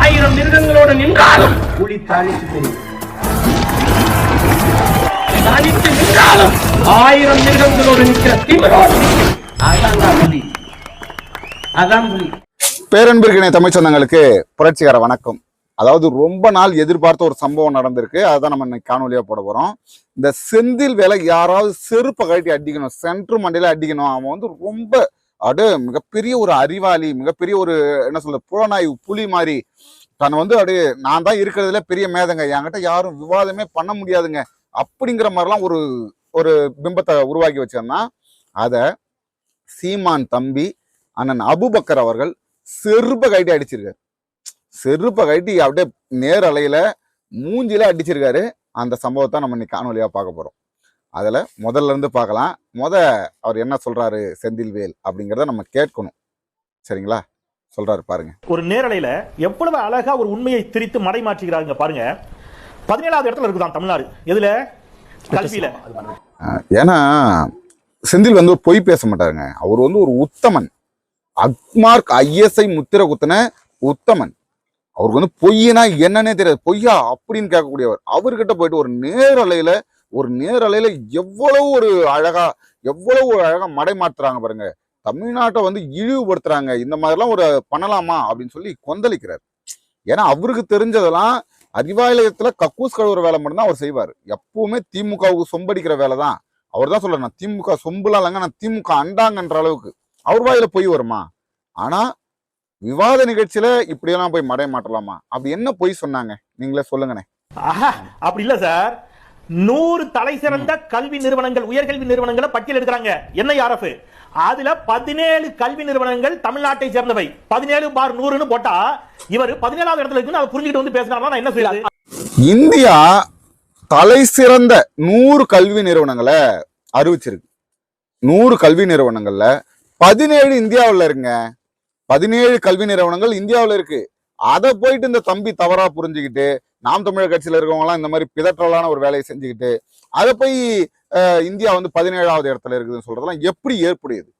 ஆயிரம் மிருகங்களோடு நின்றாலும் புலி தாளித்து தெரியும் தனித்து நின்றாலும் ஆயிரம் மிருகங்களோடு நிற்கிற திமிரோடு நிற்கும். அதான் புலி. அதான் புலி. பேரன்பிற்கினை தமிழ் சொந்தங்களுக்கு புரட்சிகர வணக்கம். அதாவது ரொம்ப நாள் எதிர்பார்த்த ஒரு சம்பவம் நடந்திருக்கு. அதான் நம்ம இன்னைக்கு காணொலியா போட போறோம். இந்த செந்தில் வேலை யாராவது செருப்பை கழட்டி அடிக்கணும் சென்ட்ரு மண்டையில அடிக்கணும். அவன் வந்து ரொம்ப அப்படியே மிகப்பெரிய ஒரு அறிவாளி மிகப்பெரிய ஒரு என்ன சொல்ல புலனாய்வு புலி மாதிரி. தன் வந்து அப்படியே நான் தான் இருக்கிறதுல பெரிய மேதங்க. என்கிட்ட யாரும் விவாதமே பண்ண முடியாதுங்க. அப்படிங்கிற மாதிரிலாம் ஒரு ஒரு பிம்பத்தை உருவாக்கி வச்சேன்னா அதை சீமான் தம்பி அண்ணன் அபுபக்கர் அவர்கள் செருப்ப கைட்டி அடிச்சிருக்காரு. செருப்ப கைட்டி அப்படியே நேரலையில மூஞ்சில அடிச்சிருக்காரு. அந்த சம்பவத்தை நம்ம இன்னைக்கு காணொலியா பார்க்க போறோம். அதுல முதல்ல இருந்து பார்க்கலாம். முத அவர் என்ன சொல்றாரு செந்தில்வேல் அப்படிங்கிறத நம்ம கேட்கணும். சரிங்களா? சொல்றாரு பாருங்க. ஒரு நேரலையில எவ்வளவு அழகா ஒரு உண்மையை திரித்து மடை மாற்றுகிறாங்க பாருங்க. பதினேழாவது இடத்துல இருக்குதான் தமிழ்நாடு. எதுல? கல்வியில. ஏன்னா செந்தில் வந்து ஒரு பொய் பேச மாட்டாருங்க. அவர் வந்து ஒரு உத்தமன். அக்மார்க் ஐஎஸ்ஐ முத்திர குத்தின உத்தமன். அவருக்கு வந்து பொய்யனா என்னன்னே தெரியாது. பொய்யா அப்படின்னு கேட்கக்கூடியவர். அவர்கிட்ட போயிட்டு ஒரு நேரலையில ஒரு நேரலையில் எவ்வளவு ஒரு அழகா எவ்வளவு ஒரு அழகா மடை மாற்றுறாங்க பாருங்க. தமிழ்நாட்டை வந்து இழிவுபடுத்துறாங்க. இந்த மாதிரிலாம் ஒரு பண்ணலாமா அப்படின்னு சொல்லி கொந்தளிக்கிறார். ஏன்னா அவருக்கு தெரிஞ்சதெல்லாம் அறிவாலயத்துல கக்கூஸ் கழுவுற வேலை மட்டும்தான் அவர் செய்வார். எப்பவுமே திமுகவுக்கு சொம்படிக்கிற வேலை தான். அவர் தான் சொல்றாரு நான் திமுக சொம்புலாம் இல்லைங்க நான் திமுக அண்டாங்கன்ற அளவுக்கு. அவர் வாயில பொய் வருமா? ஆனா விவாத நிகழ்ச்சியில இப்படியெல்லாம் போய் மடை மாட்டலாமா அப்படி என்ன பொய் சொன்னாங்க? நீங்களே சொல்லுங்கண்ணே ஆஹா, அப்படி இல்ல சார். நூறு தலை சிறந்த கல்வி நிறுவனங்கள் உயர்கல்வி நிறுவனங்களை பட்டியல் எடுக்கிறாங்க. என்ஐஆர்எஃப் அதுல பதினேழு கல்வி நிறுவனங்கள் தமிழ்நாட்டை சேர்ந்தவை. பதினேழு பார் நூறுன்னு போட்டா இவர் பதினேழாவது இடத்துல இருக்குன்னு அவர் புரிஞ்சுக்கிட்டு வந்து நான் என்ன செய்யுது இந்தியா தலை சிறந்த நூறு கல்வி நிறுவனங்களை அறிவிச்சிருக்கு. நூறு கல்வி நிறுவனங்கள்ல பதினேழு இந்தியாவுல இருக்குங்க பதினேழு கல்வி நிறுவனங்கள் இந்தியாவுல இருக்கு. அதை போயிட்டு இந்த தம்பி தவறா புரிஞ்சுக்கிட்டு நாம் தமிழர் கட்சியில் இருக்கவங்க இந்த மாதிரி பிதற்றலான ஒரு வேலையை செஞ்சுக்கிட்டு அதை போய் இந்தியா வந்து பதினேழாவது இடத்துல இருக்குதுன்னு சொல்றதெல்லாம் எப்படி ஏற்புடையது?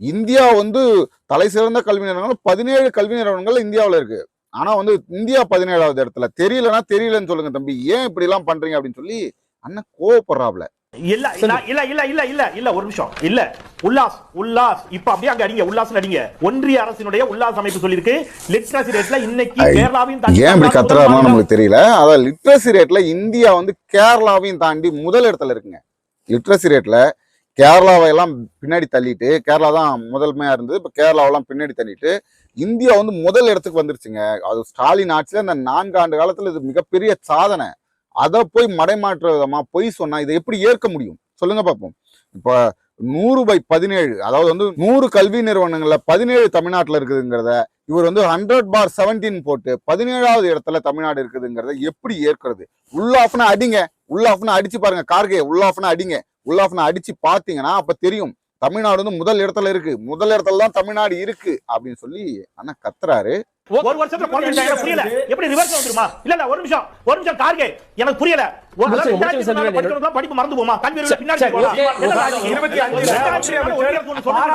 இந்தியா வந்து தலை சிறந்த கல்வி நிறுவனங்கள் பதினேழு கல்வி நிறுவனங்கள் இந்தியாவில் இருக்கு. ஆனா வந்து இந்தியா பதினேழாவது இடத்துல தெரியலன்னா தெரியலன்னு சொல்லுங்க தம்பி. ஏன் இப்படி எல்லாம் பண்றீங்க அப்படின்னு சொல்லி அண்ணன் கோவப்படுறாப்ல. இல்ல இல்ல இல்ல இல்ல இல்ல இல்ல ஒரு நிமிஷம். இல்ல. உல்லாஸ் உல்லாஸ். இப்ப அப்படியே அங்க அடிங்க உல்லாஸ் அடிங்க. ஒன்றிய அரசினுடைய உல்லாஸ் அமைப்பு சொல்லிருக்கு லிட்ரஸி ரேட்ல இன்னைக்கு கேரளாவையும் தாண்டி ஏன் இப்படி கத்துறாருன்னு நம்மளுக்கு தெரியல. அதான் லிட்ரஸி ரேட்ல இந்தியா வந்து கேரளாவையும் தாண்டி முதல் இடத்துல இருக்குங்க. லிட்ரஸி ரேட்ல கேரளாவை எல்லாம் பின்னாடி தள்ளிட்டு கேரளா தான் முதன்மையா இருந்தது. இப்ப கேரளாவெல்லாம் பின்னாடி தள்ளிட்டு இந்தியா வந்து முதல் இடத்துக்கு வந்துருச்சுங்க. அது ஸ்டாலின் ஆட்சியில இந்த நான்கு ஆண்டு காலத்துல இது மிகப்பெரிய சாதனை. அதை போய் மடைமாற்ற விதமாக பொய் சொன்னால் இதை எப்படி ஏற்க முடியும்? சொல்லுங்க பார்ப்போம் இப்போ நூறு பை பதினேழு அதாவது வந்து நூறு கல்வி நிறுவனங்களில் பதினேழு தமிழ்நாட்டில் இருக்குதுங்கிறத இவர் வந்து ஹண்ட்ரட் பார் செவன்டீன் போட்டு பதினேழாவது இடத்துல தமிழ்நாடு இருக்குதுங்கிறத எப்படி ஏற்கிறது? உள்ள ஆஃப்னா அடிங்க. உள்ள ஆஃப்னா அடிச்சு பாருங்க கார்கே. உள்ள ஆஃப்னா அடிங்க. உள்ள ஆஃப்னா அடிச்சு பார்த்தீங்கன்னா அப்போ தெரியும். தமிழ்நாடு வந்து முதல் இடத்துல இருக்கு. முதல் இடத்துல தான் தமிழ்நாடு இருக்கு அப்படின்னு சொல்லி அண்ணா கத்துறாரு. ஒரு வருஷத்துல புரியல. எப்படி ரிவர்ஸ் வந்துருமா? இல்ல இல்ல நிமிஷம். நிமிஷம் கார்கே எனக்கு புரியல. படிப்பு மறந்து போமா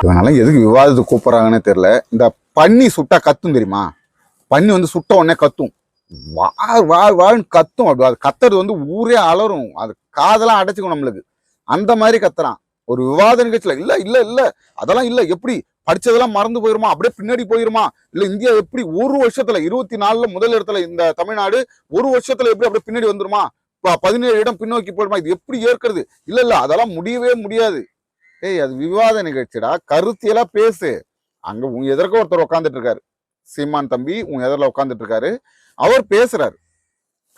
பின்னாடி எதுக்கு விவாதத்துக்கு கூப்பிடுறாங்கன்னே தெரியல. இந்த பன்னி சுட்டா கத்தும் தெரியுமா? பன்னி வந்து சுட்ட உடனே கத்தும். வா வா வான்னு கத்தும். அப்படி அது கத்துறது வந்து ஊரே அலறும். அது காதெல்லாம் அடைச்சுக்கும் நம்மளுக்கு. அந்த மாதிரி கத்துறான். ஒரு விவாத நிகழ்ச்சியில் இல்லை இல்லை இல்லை அதெல்லாம் இல்லை எப்படி படிச்சதெல்லாம் மறந்து போயிருமா? அப்படியே பின்னாடி போயிருமா? இல்ல இந்தியா எப்படி ஒரு வருஷத்துல இருபத்தி நாலுல முதல் இடத்துல இந்த தமிழ்நாடு ஒரு வருஷத்துல எப்படி அப்படியே பின்னாடி வந்துருமா? இப்போ பதினேழு இடம் பின்னோக்கி போயிடுமா இது எப்படி ஏற்கிறது? இல்ல இல்ல அதெல்லாம் முடியவே முடியாது. ஏய் அது விவாத நிகழ்ச்சிடா கருத்தியெல்லாம் பேசு. அங்க உன் எதிர்க்க ஒருத்தர் உட்காந்துட்டு இருக்காரு. சீமான் தம்பி உன் எதிரில் உட்காந்துட்டு இருக்காரு. அவர் பேசுறாரு.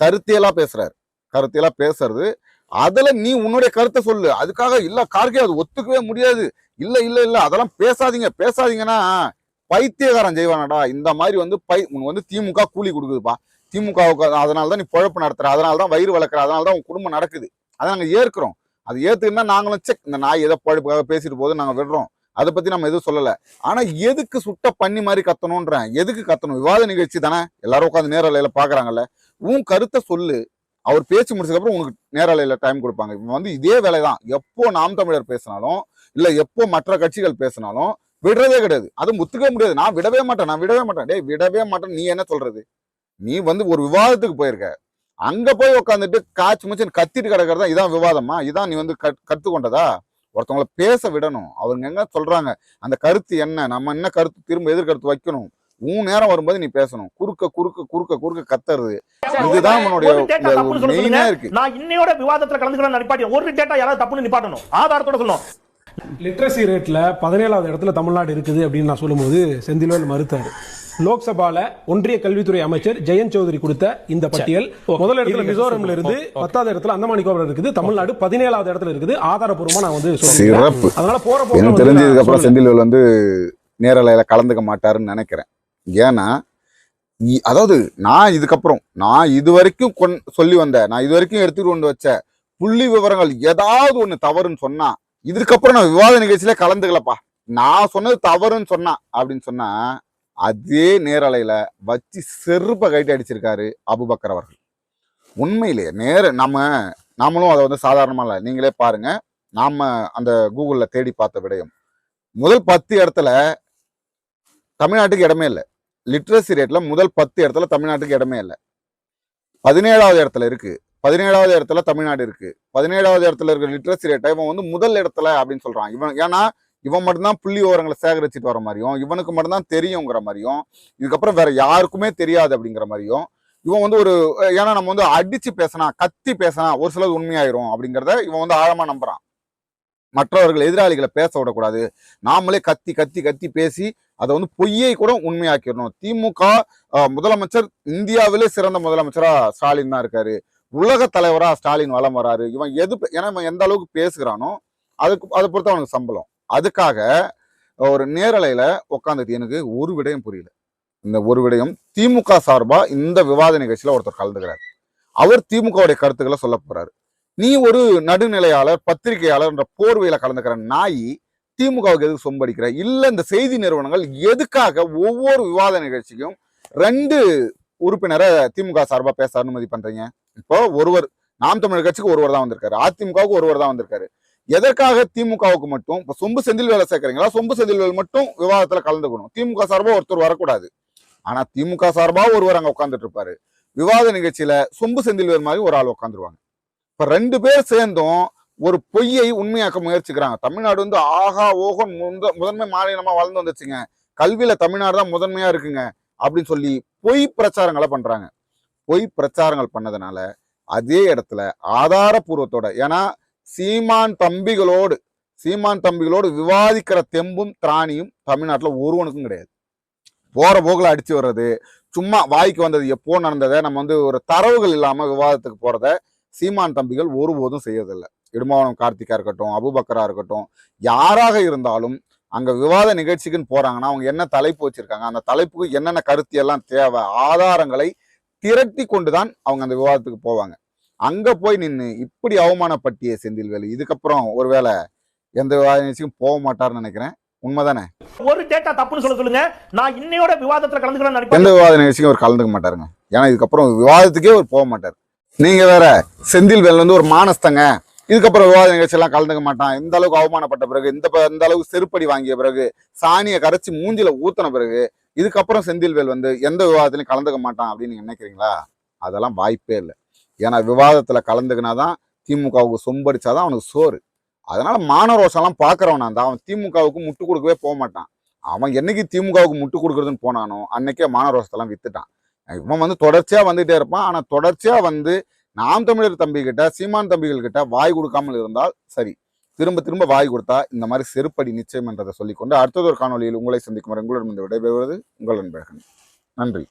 கருத்தியெல்லாம் பேசுறாரு. கருத்தியெல்லாம் பேசுறது அதுல நீ உன்னுடைய கருத்தை சொல்லு. அதுக்காக இல்ல கார்கே அது ஒத்துக்கவே முடியாது. இல்ல இல்ல இல்ல அதெல்லாம் பேசாதீங்க. பேசாதீங்கன்னா பைத்தியகாரம் செய்வானடா. இந்த மாதிரி வந்து பை உனக்கு வந்து திமுக கூலி கொடுக்குதுப்பா. திமுகவுக்கு அதனால தான் நீ பொழப்பு நடத்துற. அதனால தான் வயிறு வளர்க்குற. அதனால தான் உன் குடும்பம் நடக்குது. அதை நாங்க ஏற்கிறோம். அது ஏற்றுக்குன்னா நாங்களும் செக் இந்த நாய் ஏதோ பழப்புக்காக பேசிட்டு போது நாங்க விடுறோம். அதை பத்தி நம்ம எதுவும் சொல்லல. ஆனா எதுக்கு சுட்ட பண்ணி மாதிரி கத்தணும்ன்றேன். எதுக்கு கத்தணும்? விவாத நிகழ்ச்சி தானே. எல்லாரும் உட்காந்து நேரலையில பாக்குறாங்கல்ல. உன் கருத்தை சொல்லு. அவர் பேச்சு முடிச்சதுக்கப்புறம் உங்களுக்கு நேரலையில் டைம் கொடுப்பாங்க. இவன் வந்து இதே வேலை தான் எப்போ நாம் தமிழர் பேசினாலும் இல்லை எப்போ மற்ற கட்சிகள் பேசினாலும் விடுறதே கிடையாது. அது முத்துக்கவே முடியாது. நான் விடவே மாட்டேன். நான் விடவே மாட்டேன். டே விடவே மாட்டேன் நீ என்ன சொல்றது? நீ வந்து ஒரு விவாதத்துக்கு போயிருக்க. அங்க போய் உட்காந்துட்டு காய்ச்சி முச்சு கத்திட்டு கிடக்கிறதா? இதான் விவாதமா? இதான் நீ வந்து கற்றுக்கொண்டதா ஒருத்தவங்களை ஒருத்தவங்கள பேச விடணும். அவங்க எங்க சொல்றாங்க? அந்த கருத்து என்ன? நம்ம என்ன கருத்து திரும்ப எதிர்கருத்து வைக்கணும்? உன் நேரம் வரும்போது நீ பேசணும். குறுக்க குறுக்க குறுக்க குறுக்க கத்துறது. இதுதான் உன்னுடைய மெயினா. இருக்கு. நான் இன்னையோட விவாதத்துல கலந்துக்கிறேன் நிப்பாட்டி ஒரு டேட்டா யாராவது தப்புன்னு நிப்பாட்டணும். ஆதாரத்தோட சொல்லணும். லிட்ரஸி ரேட்ல பதினேழாவது இடத்துல தமிழ்நாடு இருக்குது அப்படின்னு நான் சொல்லும்போது செந்தில்வேல் மறுத்தாரு. லோக்சபால ஒன்றிய கல்வித்துறை அமைச்சர் ஜெயந்த் சௌத்ரி கொடுத்த இந்த பட்டியல். முதல் இடத்துல மிசோரம்ல இருந்து பத்தாவது இடத்துல அந்தமான் நிக்கோபர் இருக்குது. தமிழ்நாடு பதினேழாவது இடத்துல இருக்குது. ஆதாரப்பூர்வமா நான் வந்து சொல்றேன். அதனால போற வந்து தெரிஞ்சதுக்கு அப்புறம். செந்தில்வேல் வந்து நேரலையில கலந்துக்க மாட்டாருன்னு நினைக்கிறேன். ஏன்னா அதாவது நான் இதுக்கப்புறம் நான் இது வரைக்கும் கொண் சொல்லி வந்தேன் நான் இது வரைக்கும் எடுத்துட்டு கொண்டு வச்ச புள்ளி விவரங்கள் ஏதாவது ஒன்று தவறுன்னு சொன்னா இதுக்கப்புறம் நான் விவாத நிகழ்ச்சியில கலந்துக்கலப்பா. நான் சொன்னது தவறுன்னு சொன்னா அப்படின்னு சொன்னா அதே நேரலையில வச்சு செருப்பை கைட்டு அடிச்சிருக்காரு அபுபக்கர் அவர்கள். உண்மையிலேயே நேர நம்ம நாமளும் அதை வந்து சாதாரணமா இல்லை. நீங்களே பாருங்க நாம அந்த கூகுளில் தேடி பார்த்த விடயம். முதல் பத்து இடத்துல தமிழ்நாட்டுக்கு இடமே இல்லை. லிட்ரஸி ரேட்டில் முதல் பத்து இடத்துல தமிழ்நாட்டுக்கு இடமே இல்லை. பதினேழாவது இடத்துல இருக்குது பதினேழாவது இடத்துல தமிழ்நாடு இருக்குது பதினேழாவது இடத்துல இருக்கிற லிட்ரஸி ரேட்டை இவன் வந்து முதல் இடத்துல அப்படின்னு சொல்கிறான் இவன் ஏன்னா இவன் மட்டும்தான் புள்ளி ஓரங்களை சேகரிச்சுட்டு வர மாதிரியும் இவனுக்கு மட்டும்தான் தெரியுங்கிற மாதிரியும் இதுக்கப்புறம் வேற யாருக்குமே தெரியாது அப்படிங்கிற மாதிரியும் இவன் வந்து ஒரு ஏன்னா நம்ம வந்து அடிச்சு பேசினா கத்தி பேசினா ஒரு சிலது உண்மையாயிரும் அப்படிங்கிறத இவன் வந்து ஆழமா நம்புறான். மற்றவர்கள் எதிராளிகளை பேச விடக்கூடாது. நாமளே கத்தி கத்தி கத்தி பேசி அதை வந்து பொய்யை கூட உண்மையாக்கிடணும். திமுக முதலமைச்சர் இந்தியாவிலே சிறந்த முதலமைச்சரா ஸ்டாலின் தான் இருக்காரு. உலக தலைவரா ஸ்டாலின் வலம் வராரு. இவன் எது ஏன்னா இவன் எந்த அளவுக்கு பேசுகிறானோ அதுக்கு அதை பொறுத்து அவனுக்கு சம்பளம். அதுக்காக ஒரு நேரலையில உட்காந்துட்டு எனக்கு ஒரு விடயம் புரியல. இந்த ஒரு விடயம் திமுக சார்பா இந்த விவாத நிகழ்ச்சியில ஒருத்தர் கலந்துக்கிறார். அவர் திமுகவுடைய கருத்துக்களை சொல்ல போறாரு. நீ ஒரு நடுநிலையாளர் பத்திரிகையாளர்ன்ற போர்வையில கலந்துக்கிற நாய் திமுகவுக்கு எதுக்கு சொம்படிக்கிற இல்லை இந்த செய்தி நிறுவனங்கள் எதுக்காக ஒவ்வொரு விவாத நிகழ்ச்சிக்கும் ரெண்டு உறுப்பினரை திமுக சார்பாக பேச அனுமதி பண்றீங்க? இப்போ ஒருவர் நாம் தமிழர் கட்சிக்கு ஒருவர் தான் வந்திருக்காரு. அதிமுகவுக்கு ஒருவர் தான் வந்திருக்காரு. எதற்காக திமுகவுக்கு மட்டும் இப்போ சொம்பு செந்தில் வேலை சேர்க்கறீங்களா? சொம்பு செந்தில் வேலை மட்டும் விவாதத்தில் கலந்துக்கணும். திமுக சார்பாக ஒருத்தர் வரக்கூடாது. ஆனால் திமுக சார்பாக ஒருவர் அங்கே உட்காந்துட்டு இருப்பாரு. விவாத நிகழ்ச்சியில சொம்பு செந்தில் வேறு மாதிரி ஒரு ஆள் உட்காந்துருவாங்க இப்போ ரெண்டு பேர் சேர்ந்தும் ஒரு பொய்யை உண்மையாக்க முயற்சிக்கிறாங்க. தமிழ்நாடு வந்து ஆகா ஓகோ முந்த முதன்மை மாநிலமா வளர்ந்து வந்துச்சுங்க. கல்வியில தமிழ்நாடு தான் முதன்மையா இருக்குங்க அப்படின்னு சொல்லி பொய் பிரச்சாரங்களை பண்றாங்க. பொய் பிரச்சாரங்கள் பண்ணதுனால அதே இடத்துல ஆதாரபூர்வத்தோட ஏன்னா சீமான் தம்பிகளோடு சீமான் தம்பிகளோடு விவாதிக்கிற தெம்பும் திராணியும் தமிழ்நாட்டில் ஒருவனுக்கும் கிடையாது. போகிற போக்கில் அடித்து வர்றது சும்மா வாய்க்கு வந்தது எப்போ நடந்ததை நம்ம வந்து ஒரு தரவுகள் இல்லாமல் விவாதத்துக்கு போகிறத சீமான் தம்பிகள் ஒருபோதும் செய்யறதில்லை. இடுமாவனம் கார்த்திகா இருக்கட்டும் அபுபக்கரா இருக்கட்டும் யாராக இருந்தாலும் அங்க விவாத நிகழ்ச்சிக்குன்னு போறாங்கன்னா அவங்க என்ன தலைப்பு வச்சிருக்காங்க அந்த தலைப்புக்கு என்னென்ன கருத்து எல்லாம் தேவை ஆதாரங்களை திரட்டி கொண்டுதான் அவங்க அந்த விவாதத்துக்கு போவாங்க. அங்க போய் நின்று இப்படி அவமானப்பட்டிய செந்தில்வேலு இதுக்கப்புறம் ஒருவேளை எந்த விவாத நிகழ்ச்சிக்கும் போக மாட்டாருன்னு நினைக்கிறேன். உண்மைதானே? ஒரு டேட்டா தப்புன்னு சொல்ல சொல்லுங்க. நான் இன்னையோட விவாதத்துல நினைப்பாட்டி எந்த விவாத நிகழ்ச்சிக்கும் அவர் கலந்துக்க மாட்டாருங்க. ஏன்னா இதுக்கப்புறம் விவாதத்துக்கே அவர் போக மாட்டார். நீங்க வேற செந்தில்வேல் வந்து ஒரு மானஸ்தங்க இதுக்கப்புறம் விவாத நிகழ்ச்சியெல்லாம் கலந்துக்க மாட்டான். இந்த அளவுக்கு அவமானப்பட்ட பிறகு இந்த இந்த அளவுக்கு செருப்படி வாங்கிய பிறகு சாணியை கரைச்சி மூஞ்சில ஊத்தின பிறகு இதுக்கப்புறம் செந்தில்வேல் வந்து எந்த விவாதத்திலையும் கலந்துக்க மாட்டான் அப்படின்னு நீங்க நினைக்கிறீங்களா? அதெல்லாம் வாய்ப்பே இல்லை. ஏன்னா விவாதத்துல கலந்துக்கினாதான் திமுகவுக்கு சொம்படிச்சாதான் அவனுக்கு சோறு. அதனால மானரோஷம்லாம் பார்க்குறவனா இருந்தால் அவன் திமுகவுக்கு முட்டு கொடுக்கவே போக மாட்டான். அவன் என்னைக்கு திமுகவுக்கு முட்டு கொடுக்குறதுன்னு போனானோ அன்னைக்கே மானரோஷத்தெல்லாம் வித்துட்டான். இவன் வந்து தொடர்ச்சியாக வந்துகிட்டே இருப்பான். ஆனால் தொடர்ச்சியாக வந்து நாம் தமிழர் தம்பிகிட்ட சீமான் தம்பிகள் கிட்ட வாய் கொடுக்காமல் இருந்தால் சரி. திரும்ப திரும்ப வாய் கொடுத்தா இந்த மாதிரி செருப்படி நிச்சயம் என்றதை சொல்லிக்கொண்டு அடுத்ததொரு காணொலியில் உங்களை சந்திக்கும் வரை உங்களிடம் விடைபெறுவது உங்கள் அன்பழகன். நன்றி.